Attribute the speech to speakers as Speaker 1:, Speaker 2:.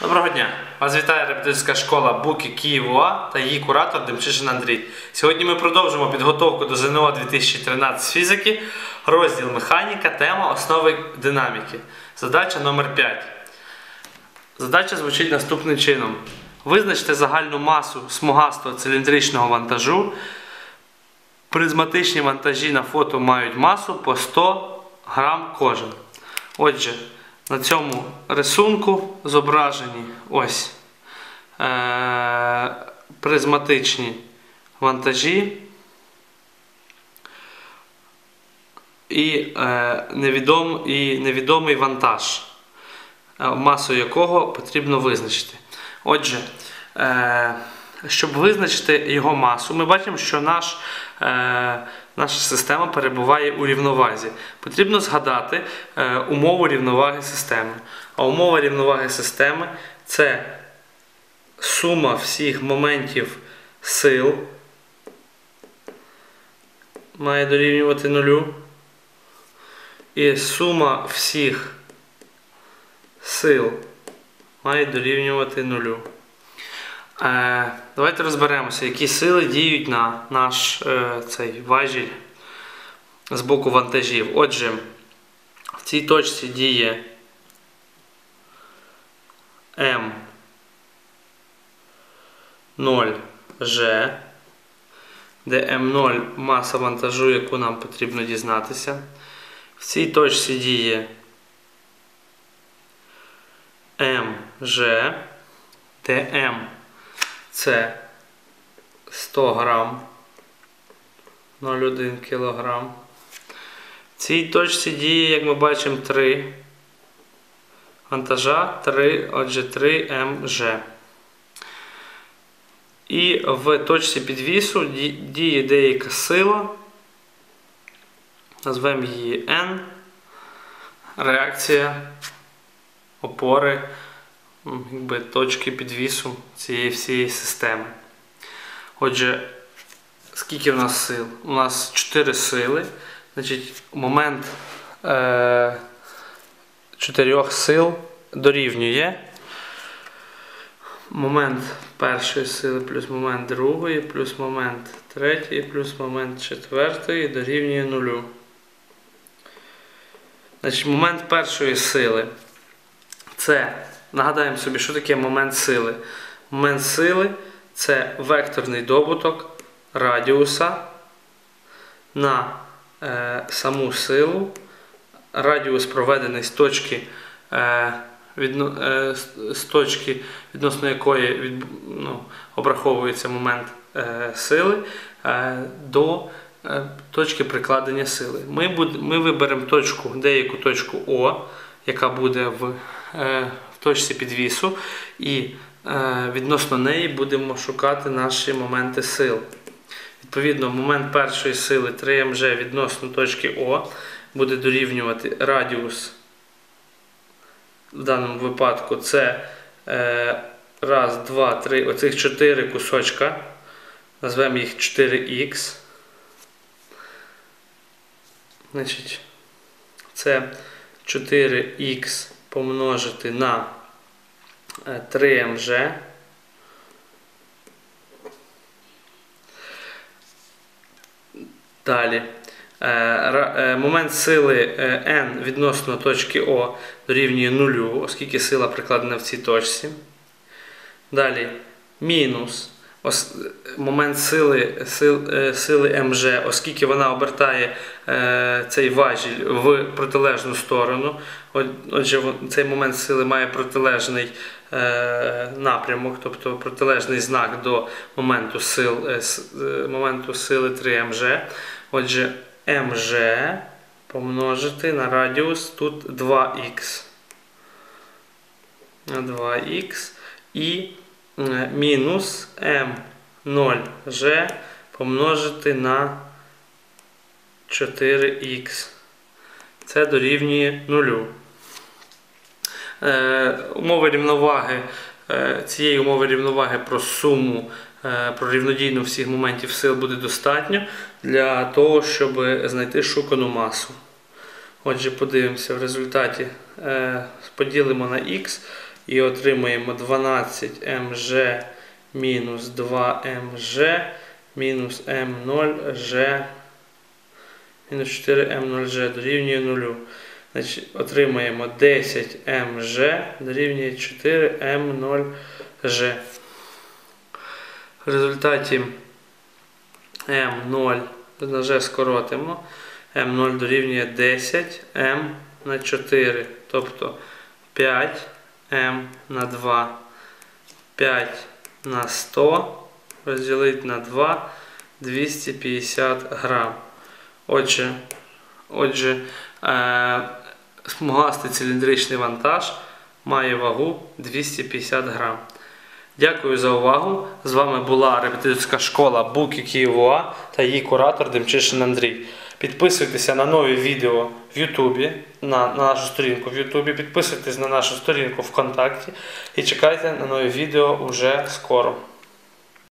Speaker 1: Доброго дня! Вас вітає репетиторська школа Буки Київ-УА та її куратор Демчишин Андрій. Сьогодні ми продовжимо підготовку до ЗНО 2013 з фізики, розділ механіка, тема основи динаміки. Задача номер 5. Задача звучить наступним чином: визначте загальну масу смугастого циліндричного вантажу. Призматичні вантажі на фото мають масу по 100 грам кожен. Отже, на цьому рисунку зображені ось е- призматичні вантажі і, е- невідом, і невідомий вантаж, е, масу якого потрібно визначити. Отже, е- щоб визначити його масу, ми бачимо, що наш, е, наша система перебуває у рівновазі. Потрібно згадати е, умову рівноваги системи. А умова рівноваги системи це сума всіх моментів сил має дорівнювати нулю. І сума всіх сил має дорівнювати нулю. Е, Давайте розберемося, які сили діють на наш е, цей важіль з боку вантажів. Отже, в цій точці діє М0G, де М0 маса вантажу, яку нам потрібно дізнатися. В цій точці діє МЖ, де М це 100 грам 0,1 кг. В цій точці діє, як ми бачимо, 3 вантажа, 3, отже, 3 МЖ. І в точці підвісу діє деяка сила, назвемо її N, реакція опори якби, точки підвісу цієї всієї системи. Отже, скільки в нас сил? У нас 4 сили. Значить, момент е, 4 сил дорівнює. Момент першої сили плюс момент другої, плюс момент третьої, плюс момент четвертої дорівнює нулю. Значить, момент першої сили це Нагадаємо собі, що таке момент сили. Момент сили це векторний добуток радіуса на е, саму силу. Радіус проведений з точки, е, відно, е, з точки відносно якої від, ну, обраховується момент е, сили е, до е, точки прикладення сили. Ми, буд, ми виберемо точку, деяку точку О, яка буде в. Е, точці підвісу, і е, відносно неї будемо шукати наші моменти сил. Відповідно, момент першої сили 3МЖ відносно точки О буде дорівнювати радіус. В даному випадку це е, раз, два, три, оцих чотири кусочка. Назвемо їх 4х. Значить, це 4х помножити на 3mg. Е, Далі. Е, е, момент сили N відносно точки О дорівнює нулю, оскільки сила прикладена в цій точці. Далі мінус момент сили сили, сили МЖ, оскільки вона обертає цей важіль в протилежну сторону. Отже, цей момент сили має протилежний е, напрямок, тобто протилежний знак до моменту сил, е, е, моменту сили 3МЖ. Отже, МЖ помножити на радіус тут 2х. 2х і мінус М0G помножити на 4х. Це дорівнює нулю. Е, умови рівноваги, е, цієї умови рівноваги про суму, е, про рівнодійну всіх моментів сил буде достатньо для того, щоб знайти шукану масу. Отже, подивимося, в результаті поділимо на х і отримуємо 12 МЖ мінус 2 МЖ мінус М0Ж мінус 4 М0Ж дорівнює 0. Значить, отримаємо 10 МЖ дорівнює 4 М0Ж. В результаті М0 на Ж скоротимо. М0 дорівнює 10 М на 4, тобто 5 М на 2. 5 на 100 розділити на 2 250 грам. Отже, отже е, смугастий циліндричний вантаж має вагу 250 грам. Дякую за увагу. З вами була репетиторська школа Буки Києва та її куратор Демчишин Андрій. Підписуйтеся на нові відео в Ютубі, на, на нашу сторінку в Ютубі, підписуйтесь на нашу сторінку ВКонтакті і чекайте на нові відео уже скоро.